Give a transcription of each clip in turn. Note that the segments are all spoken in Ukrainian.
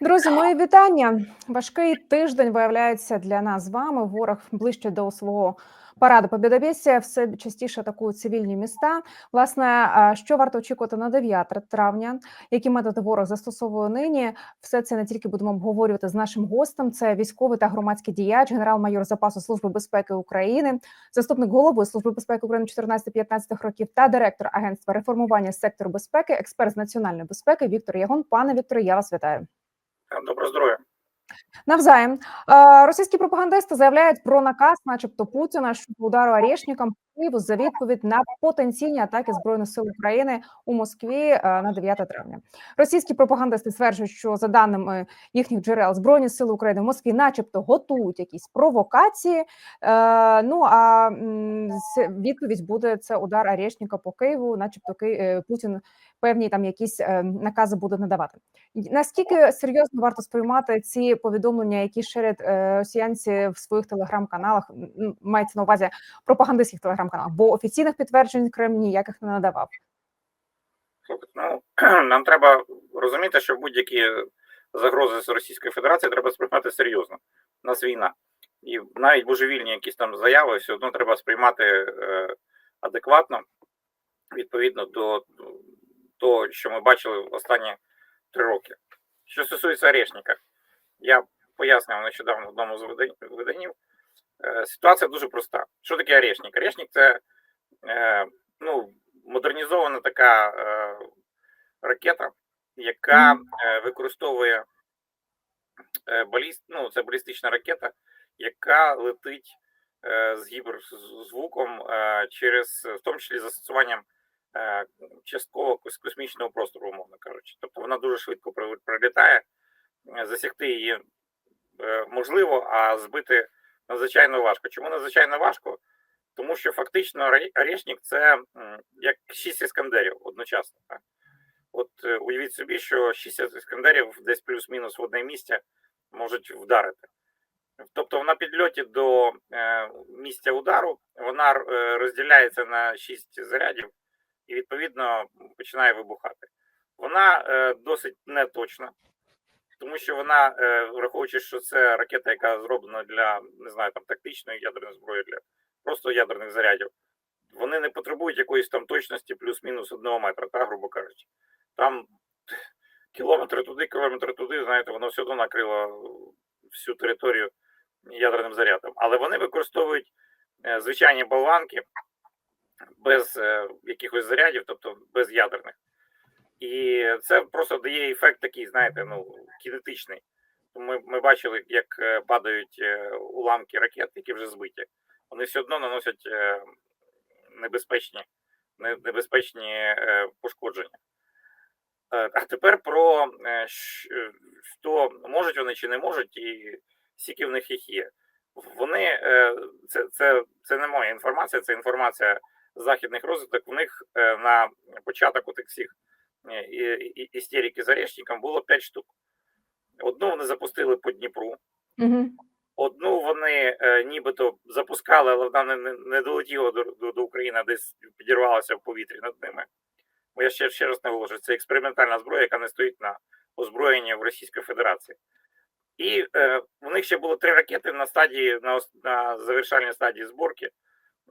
Друзі, мої вітання. Важкий тиждень виявляється для нас з вами. Ворог ближче до свого параду Побєдобєсія все частіше атакують цивільні міста. Власне, що варто очікувати на 9 травня? Які методи ворог застосовує нині? Все це не тільки будемо обговорювати з нашим гостем. Це військовий та громадський діяч, генерал-майор запасу служби безпеки України, заступник голови служби безпеки України 14-15 років та директор агентства реформування сектору безпеки, експерт з національної безпеки Віктор Ягон. Пане Вікторе, я вас вітаю. Доброго здоров'я. Навзаєм Е, російські пропагандисти заявляють про наказ, начебто Путіна, щодо удару Орешникам по Києву за відповідь на потенційні атаки збройних сил України у Москві е, на 9 травня. Російські пропагандисти стверджують, що за даними їхніх джерел збройні сили України в Москві, начебто, готують якісь провокації. Е, Ну а відповідь буде це удар Орешника по Києву, начебто е, Путін певні там якісь е, накази буде надавати. Наскільки серйозно варто сприймати ці повідомлення, які ширять е, росіянці в своїх телеграм-каналах, мається на увазі пропагандистських телеграм-каналах, бо офіційних підтверджень Кремль ніяких не надавав. Ну нам треба розуміти, що будь-які загрози з Російської Федерації треба сприймати серйозно. У нас війна. І навіть божевільні якісь там заяви все одно треба сприймати е, адекватно, відповідно до того, що ми бачили в останні три роки. Що стосується Орешника, я пояснював нещодавно в одному з виданів. Е, Ситуація дуже проста. Що таке Орешник? Орешник це е, ну, модернізована така е, ракета, яка е, використовує е, баліст, ну, це балістична ракета, яка летить е, з гіперзвуком е, через, в тому числі застосуванням частково кос- космічного простору, умовно кажучи. Тобто вона дуже швидко при- прилітає, е, засягти її е, можливо, а збити надзвичайно важко. Чому надзвичайно важко? Тому що фактично Оре- Орешник це як шість іскандерів одночасно. Так? От е, уявіть собі, що шість іскандерів десь плюс-мінус в одне місце можуть вдарити. Тобто на підльоті до е, місця удару вона е, розділяється на шість зарядів і відповідно починає вибухати. Вона е, досить неточна, тому що вона, е, враховуючи, що це ракета, яка зроблена для не знаю там тактичної ядерної зброї, для просто ядерних зарядів, вони не потребують якоїсь там точності плюс-мінус одного метра, так, грубо кажучи. Там кілометри туди, кілометри туди, знаєте, воно все одно накрило всю територію ядерним зарядом. Але вони використовують е, звичайні болванки без е, якихось зарядів, тобто без ядерних. І це просто дає ефект такий, знаєте, ну, кінетичний. Ми, ми бачили, як е, падають е, уламки ракет, які вже збиті. Вони все одно наносять небезпечні, небезпечні пошкодження. А тепер про що можуть вони чи не можуть, і скільки в них їх є. Вони це, це, це не моя інформація, це інформація західних розвиток. В них е, на початок отих всіх е, істерики з Орешником було 5 штук. Одну вони запустили по Дніпру, Угу. одну вони е, нібито запускали, але вона не, не, долетіла до, до, до України, а десь підірвалася в повітрі над ними. Бо я ще, ще раз наголошую, це експериментальна зброя, яка не стоїть на озброєнні в Російській Федерації. І е, у них ще було три ракети на стадії, на, на завершальній стадії зборки.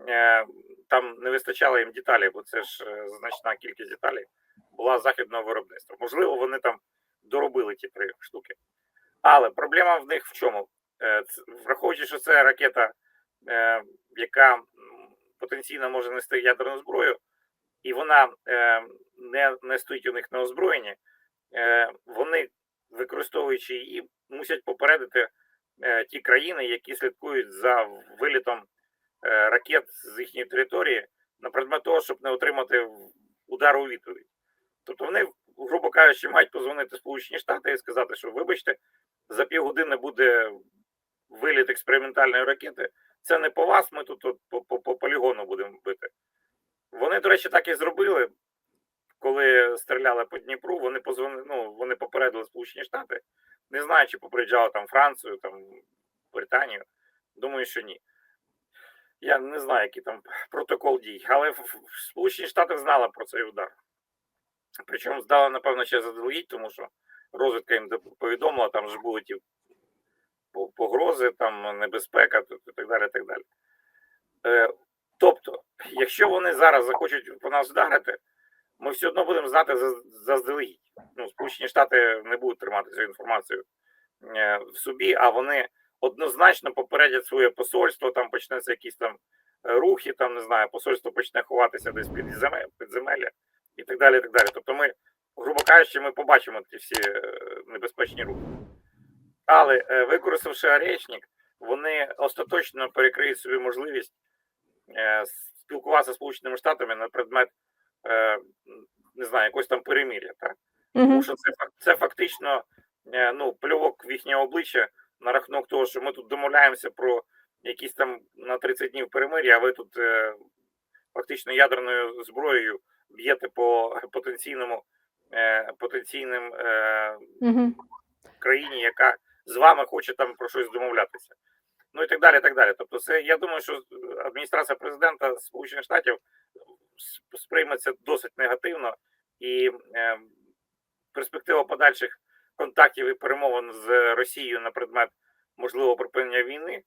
Е, там не вистачало їм деталей, бо це ж е, значна кількість деталей була західного виробництва. Можливо, вони там доробили ті три штуки. Але проблема в них в чому? Е, Враховуючи, що це ракета, яка потенційно може нести ядерну зброю, і вона не, не стоїть у них на озброєнні, вони, використовуючи її, мусять попередити ті країни, які слідкують за вилітом ракет з їхньої території на предмет того, щоб не отримати удар у відповідь. Тобто вони, грубо кажучи, мають позвонити Сполучені Штати і сказати, що вибачте, за півгодини буде виліт експериментальної ракети. Це не по вас, ми тут по полігону будемо бити. Вони, до речі, так і зробили. Коли стріляли по Дніпру, вони позвонили, ну, вони попередили Сполучені Штати. Не знаю, чи попереджали там Францію, там Британію. Думаю, що ні. Я не знаю, який там протокол дій, але Сполучені Штати знали про цей удар. Причому здали, напевно, ще заздалегідь, тому що розвідка їм повідомила, там ж були ті погрози, там небезпека т- так далі. так далі. Е, тобто, якщо вони зараз захочуть по нас вдарити, ми все одно будемо знати заздалегідь. Ну, Сполучені Штати не будуть тримати цю інформацію е, в собі, а вони однозначно попередять своє посольство, там почнеться якісь там е, рухи, там не знаю, посольство почне ховатися десь під підземелля і так далі. і так далі. Тобто, ми, грубо кажучи, ми побачимо ті всі е, небезпечні рухи. Але е, використавши Аречник, вони остаточно перекриють собі можливість спілкуватися з Сполученими Штатами на предмет не знаю, якось там перемир'я. Так? Тому що це, це фактично ну, плювок в їхнє обличчя на рахунок того, що ми тут домовляємося про якісь там на 30 днів перемир'я, а ви тут е, фактично ядерною зброєю б'єте по потенційному е, потенційним е, Угу. країні, яка з вами хоче там про щось домовлятися. Ну і так далі. і так далі. Тобто, це я думаю, що адміністрація президента Сполучених Штатів с- сприйме це досить негативно, і е, перспектива подальших контактів і перемовин з Росією на предмет можливого припинення війни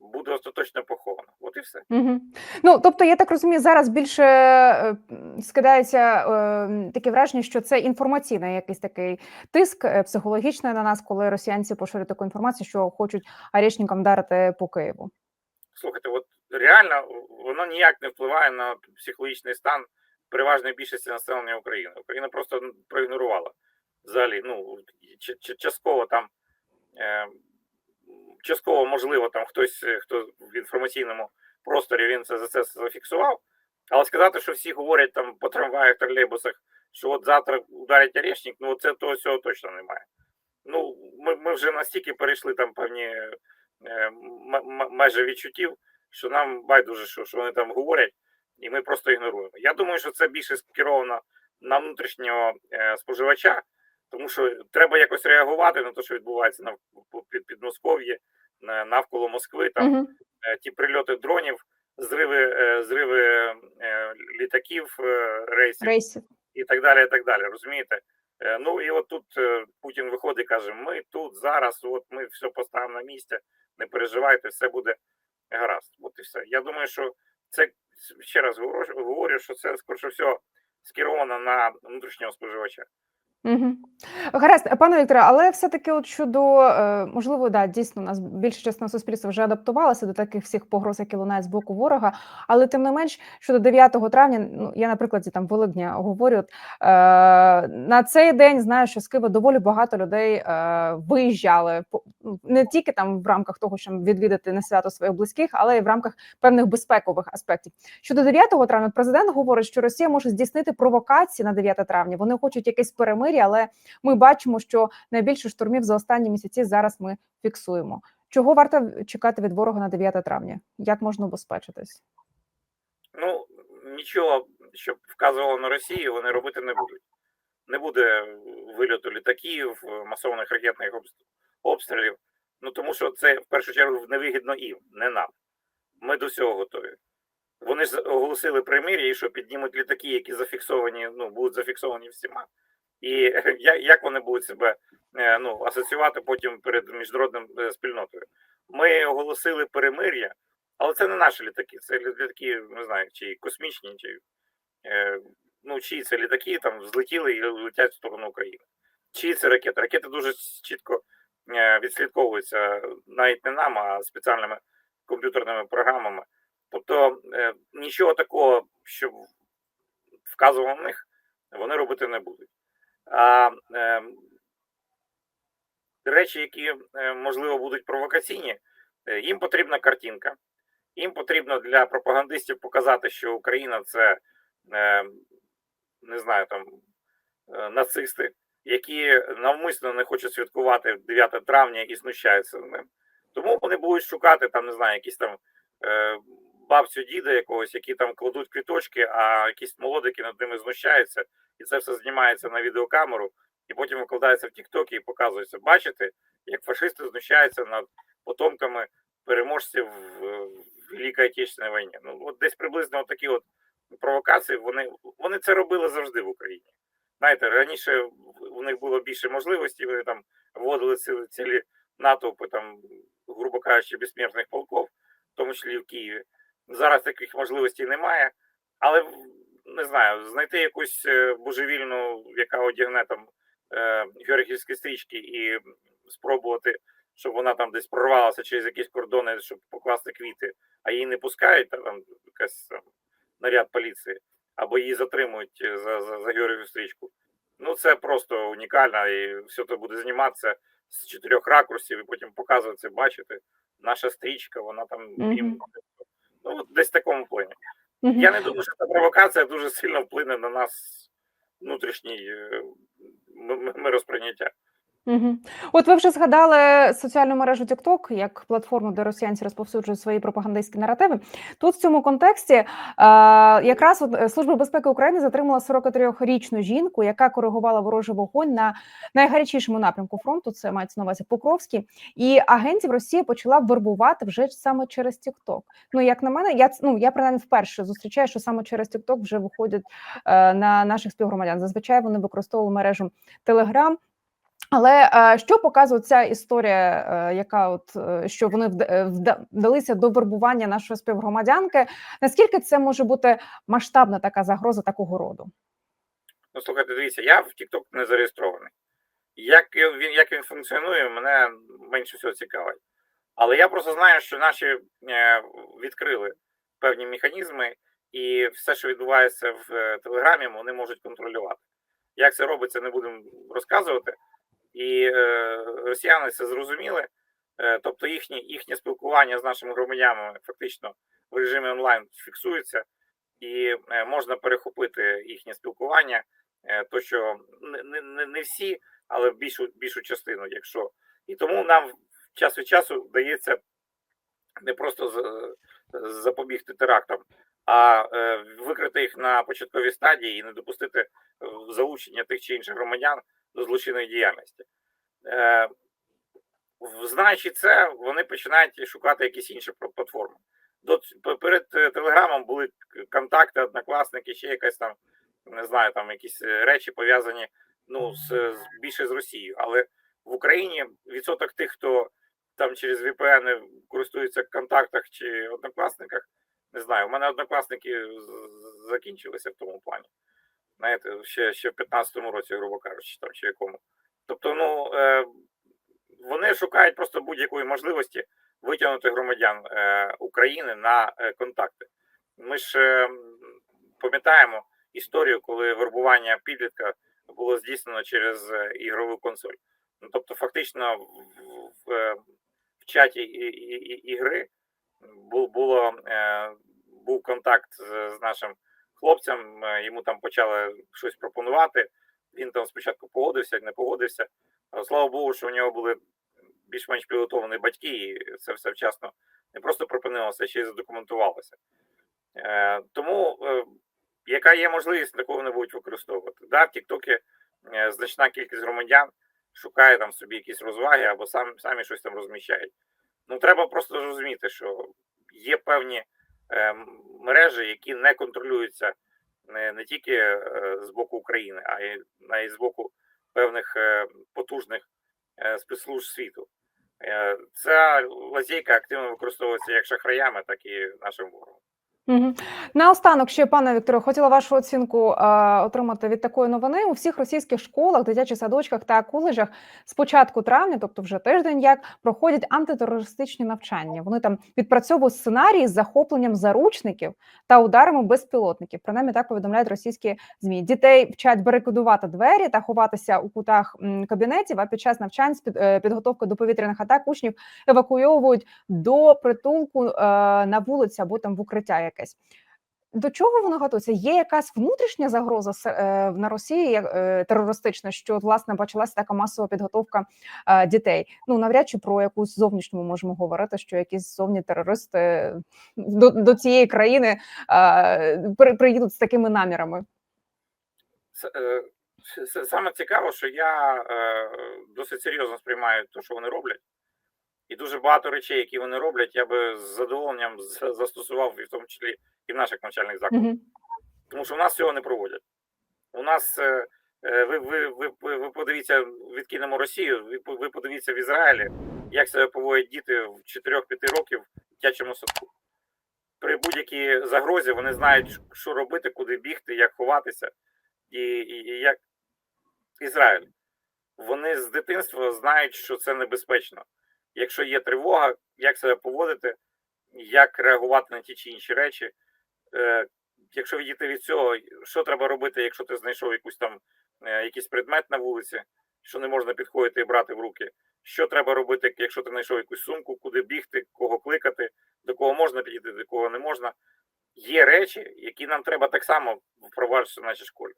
буде остаточно похована. От і все. Угу. Ну, тобто, я так розумію, зараз більше е, скидається е, таке враження, що це інформаційний якийсь такий тиск е, психологічний на нас, коли росіянці поширюють таку інформацію, що хочуть арішникам вдарити по Києву. Слухайте, от реально воно ніяк не впливає на психологічний стан переважної більшості населення України. Україна просто ну, проігнорувала взагалі. Ну частково там е, частково, можливо, там хтось, е, хто в інформаційному просторі він це за це зафіксував. Але сказати, що всі говорять там по трамваях, тролейбусах, що от завтра ударить орешник, ну це того всього точно немає. Ну, ми, ми вже настільки перейшли там певні е, м- м- межі відчуттів, що нам байдуже, що, що вони там говорять, і ми просто ігноруємо. Я думаю, що це більше скеровано на внутрішнього споживача, тому що треба якось реагувати на те, що відбувається на під Підмосков'ї, навколо Москви. Там Угу. ті прильоти дронів, зриви, е, зриви е, літаків, рейсів Рейсів. і так далі. і так далі. Розумієте? Ну і от тут Путін виходить і каже: ми тут зараз, от ми все поставимо на місце, не переживайте, все буде гаразд. От і все. Я думаю, що це ще раз говорю, що це скоріше всього скеровано на внутрішнього споживача. Угу. Гаразд, пане Вікторе, але все-таки, от щодо е, можливо, да, дійсно, у нас більша частина суспільства вже адаптувалася до таких всіх погроз, які лунають з боку ворога. Але тим не менш, щодо 9 травня, ну я на прикладі там Великдня говорю. От, е, на цей день знаю, що з Києва доволі багато людей е, виїжджали ну, не тільки там в рамках того, щоб відвідати на свято своїх близьких, але й в рамках певних безпекових аспектів. Щодо 9 травня, президент говорить, що Росія може здійснити провокації на 9 травня. Вони хочуть якесь перемир'я, але ми бачимо, що найбільше штурмів за останні місяці зараз ми фіксуємо. Чого варто чекати від ворога на 9 травня? Як можна убезпечитись? Ну нічого, щоб вказувало на Росію, вони робити не будуть. Не буде вильоту літаків, масованих ракетних обс- обстрілів. Ну тому що це в першу чергу невигідно їм, не нам. Ми до цього готові. Вони ж оголосили примир'я, і що піднімуть літаки, які зафіксовані, ну будуть зафіксовані всіма. І як вони будуть себе е, ну, асоціювати потім перед міжнародним е, спільнотою? Ми оголосили перемир'я, але це не наші літаки, це літаки, не знаю, чи космічні, чи е, ну, чиї це літаки там злетіли і летять в сторону України. Чиї це ракети? Ракети дуже чітко відслідковуються навіть не нам, а спеціальними комп'ютерними програмами. Тобто нічого такого, що вказував на них, вони робити не будуть. А е, речі, які е, можливо будуть провокаційні, е, їм потрібна картинка. Їм потрібно для пропагандистів показати, що Україна це е, не знаю там е, нацисти, які навмисно не хочуть святкувати 9 травня і знущаються з ним. Тому вони будуть шукати там, не знаю, якісь там е, бабцю діда якогось, які там кладуть квіточки, а якісь молодики над ними знущаються, і це все знімається на відеокамеру, і потім викладається в Тіктокі і показується. Бачите, як фашисти знущаються над потомками переможців в Великій Отечественній війні. Ну от десь приблизно от такі от провокації. Вони вони це робили завжди в Україні. знаєте, раніше у них було більше можливостей, вони там вводили цілі, цілі натовпи, там, грубо кажучи, безсмертних полков, в тому числі в Києві. Зараз таких можливостей немає, але не знаю, знайти якусь е, божевільну, яка одягне там е, стрічки і спробувати, щоб вона там десь прорвалася через якісь кордони, щоб покласти квіти, а її не пускають, та там якась там, наряд поліції, або її затримують е, за, за, за Георгіївську стрічку. Ну, це просто унікально, і все це буде зніматися з чотирьох ракурсів, і потім показувати, бачите, наша стрічка, вона там їм. Мгм. Ну, десь в такому плані. Я не думаю, що ця провокація дуже сильно вплине на нас внутрішній е, миросприйняття. Мгм. От ви вже згадали соціальну мережу TikTok як платформу, де росіянці розповсюджують свої пропагандистські наративи. Тут в цьому контексті е, якраз от, е, Служба безпеки України затримала 43-річну жінку, яка коригувала ворожий вогонь на найгарячішому напрямку фронту. Це мається на увазі Покровський. І агентів Росія почала вербувати вже саме через TikTok. Ну як на мене, я ну я принаймні вперше зустрічаю, що саме через TikTok вже виходять е, на наших співгромадян. Зазвичай вони використовували мережу Telegram. Але е, що показує ця історія, е, яка от е, що вони вда- вда- вдалися до вербування нашої співгромадянки? Наскільки це може бути масштабна така загроза такого роду? Ну, слухайте, дивіться, я в TikTok не зареєстрований. Як він, як він функціонує, мене менше всього цікавить. Але я просто знаю, що наші відкрили певні механізми, і все, що відбувається в Телеграмі, вони можуть контролювати. Як це робиться, не будемо розказувати. І е, росіяни це зрозуміли. Е, тобто їхнє, їхнє спілкування з нашими громадянами фактично в режимі онлайн фіксується, і е, можна перехопити їхнє спілкування, то що не, не, не- всі, але більшу, більшу частину, якщо. І тому нам час від часу вдається не просто з- запобігти терактам, а викрити їх на початковій стадії і не допустити залучення тих чи інших громадян до злочинної діяльності. Е, Знаючи це, вони починають шукати якісь інші платформи. До перед е, телеграмом були контакти, однокласники, ще якась там, не знаю, там якісь е, речі пов'язані ну, з, з більше з Росією. Але в Україні відсоток тих, хто там через VPN користуються в контактах чи однокласниках, не знаю. У мене однокласники закінчилися в тому плані. Знаєте, ще, ще в 15-му році, грубо кажучи, там чи якому. Тобто, ну е, вони шукають просто будь-якої можливості витягнути громадян е, України на е, контакти. Ми ж е, пам'ятаємо історію, коли вербування підлітка було здійснено через е, ігрову консоль. Ну, тобто, фактично, в, в, е, в чаті і, і, і, ігри бу- було, е, був контакт з, з нашим хлопцем, е, йому там почали щось пропонувати. Він там спочатку погодився, не погодився. Слава Богу, що у нього були більш-менш підготовлені батьки, і це все вчасно не просто припинилося, а ще й задокументувалося. Е, тому, е, яка є можливість, такого не будуть використовувати. Да, в Тіктокі значна кількість громадян шукає там собі якісь розваги або сам, самі щось там розміщають. Ну, треба просто зрозуміти, що є певні мережі, які не контролюються не, не тільки е, з боку України, а й а й з боку певних е, потужних е, спецслужб світу. Е, Ця лазейка активно використовується як шахраями, так і нашим ворогом. Угу. Наостанок ще, пане Вікторе, хотіла вашу оцінку е, отримати від такої новини. У всіх російських школах, дитячих садочках та коледжах з початку травня, тобто вже тиждень, як проходять антитерористичні навчання. Вони там відпрацьовують сценарії з захопленням заручників та ударами безпілотників. Принаймні так повідомляють російські змі. Дітей вчать барикадувати двері та ховатися у кутах кабінетів. А під час навчань з під, е, підготовки до повітряних атак учнів евакуйовують до притулку е, на вулиці або там в укриття якесь. До чого воно готується? Є якась внутрішня загроза е, на Росії е, терористична, що власне почалася така масова підготовка е, дітей. Ну навряд чи про якусь зовнішню ми можемо говорити, що якісь зовні терористи до, до цієї країни приїдуть з такими намірами. Саме цікаво, що я досить серйозно сприймаю те, що вони роблять. І дуже багато речей, які вони роблять, я би з задоволенням застосував і в тому числі і в наших навчальних закладах. Угу. Тому що в нас цього не проводять. У нас е, Е, ви, ви, ви ви подивіться, відкинемо Росію, ви, ви подивіться в Ізраїлі, як себе поводять діти в 4-5 років в дитячому садку. При будь-якій загрозі вони знають, що робити, куди бігти, як ховатися, і, і, і як Ізраїль. Вони з дитинства знають, що це небезпечно. Якщо є тривога, як себе поводити, як реагувати на ті чи інші речі. Е, якщо відійти від цього, що треба робити, якщо ти знайшов якусь там е, якийсь предмет на вулиці, що не можна підходити і брати в руки. Що треба робити, якщо ти знайшов якусь сумку, куди бігти, кого кликати, до кого можна підійти, до кого не можна. Є речі, які нам треба так само впроваджувати в нашій школі.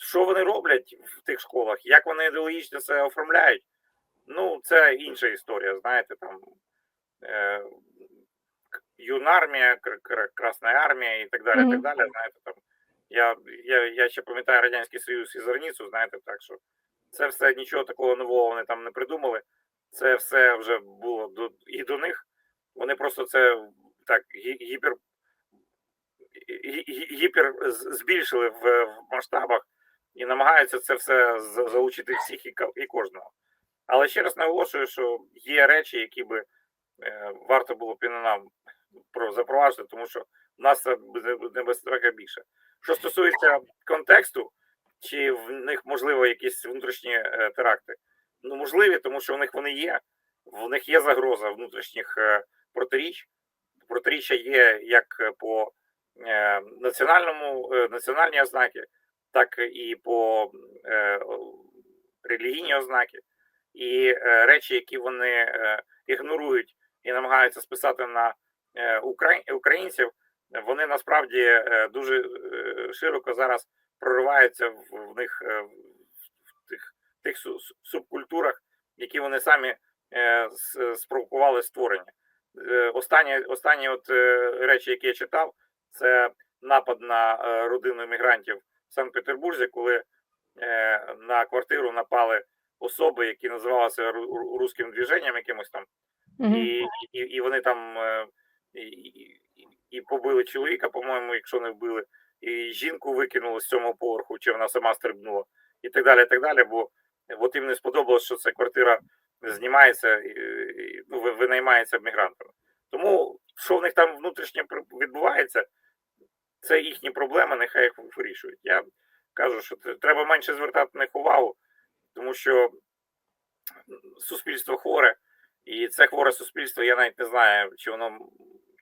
Що вони роблять в тих школах, як вони ідеологічно це оформляють? Це інша історія. Знаєте, там е, юнармія, Кр- Кр- Красна армія і так далі. Мгм. так далі. Знаєте, там я, я, я ще пам'ятаю Радянський Союз і Зорницю, знаєте, так що це все нічого такого нового вони там не придумали. Це все вже було до, і до них. Вони просто це так гіпер, гі- гі- гіпер збільшили в, в масштабах і намагаються це все залучити всіх і, і кожного. Але ще раз наголошую, що є речі, які би е, варто було б і нам про запроваджувати, тому що в нас небезпека більше. Що стосується контексту, чи в них можливо якісь внутрішні е, теракти? Ну можливі, тому що в них вони є. В них є загроза внутрішніх е, протиріч. Протиріччя є як по національному національні ознаки, так і по релігійні ознаки, і е, речі, які вони е, ігнорують і намагаються списати на е, українців, вони насправді дуже широко зараз прориваються в, них в тих, тих су- су- субкультурах, які вони самі спровокували створення. Останні, останні от речі, які я читав, це напад на родину мігрантів в Санкт-Петербурзі, коли на квартиру напали особи, які називалися ру- ру- руським движенням якимось там, Мгм. і, і, і вони там е, і, і, і побили чоловіка, по-моєму, якщо не вбили, і жінку викинули з сьомого поверху, чи вона сама стрибнула, і так далі. і так далі, Бо от їм не сподобалось, що ця квартира знімається і, і, ну, винаймається мігрантами. Тому що в них там внутрішньо при- відбувається, це їхні проблеми, нехай їх вирішують. Я кажу, що треба менше звертати на них увагу, тому що суспільство хворе, і це хворе суспільство, я навіть не знаю, чи воно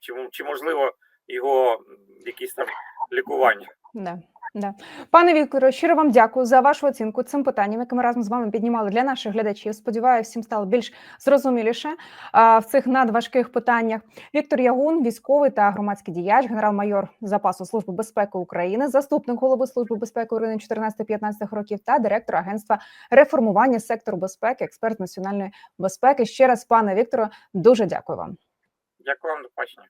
чи, чи можливо його якісь там лікування. Да, да. Пане Вікторе, щиро вам дякую за вашу оцінку цим питанням, яке ми разом з вами піднімали для наших глядачів. Сподіваюся, всім стало більш зрозуміліше а, в цих надважких питаннях. Віктор Ягун, військовий та громадський діяч, генерал-майор запасу служби безпеки України, заступник голови служби безпеки України 14-15 років та директор агентства реформування сектору безпеки, експерт національної безпеки. Ще раз, пане Вікторе, дуже дякую вам. Дякую вам, до побачення.